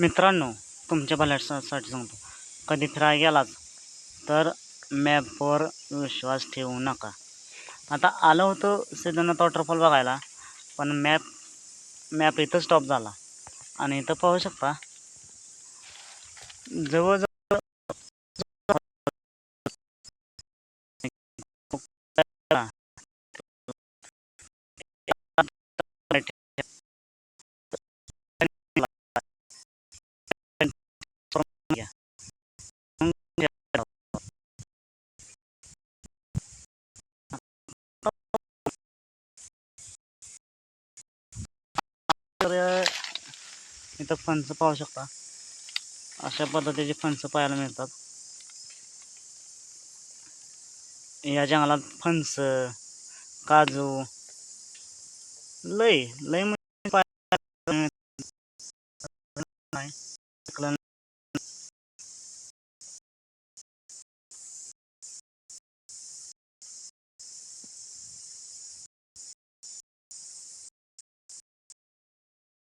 मित्रांनो तुमच्या भल्यासाठी सांगतो. कधी फिरायला गेलाच तर मॅपवर विश्वास ठेवू नका. आता आलं होतं सिद्धनाथ वॉटरफॉल बघायला पण मॅप मॅप इथं स्टॉप झाला. आणि इथं पाहू शकता जवळजवळ इथं फणस पाहू शकता. अशा पद्धतीचे फणस पाहायला मिळतात. या जंगलात फणस काजू लय लय म्हणजे पाहायला नाही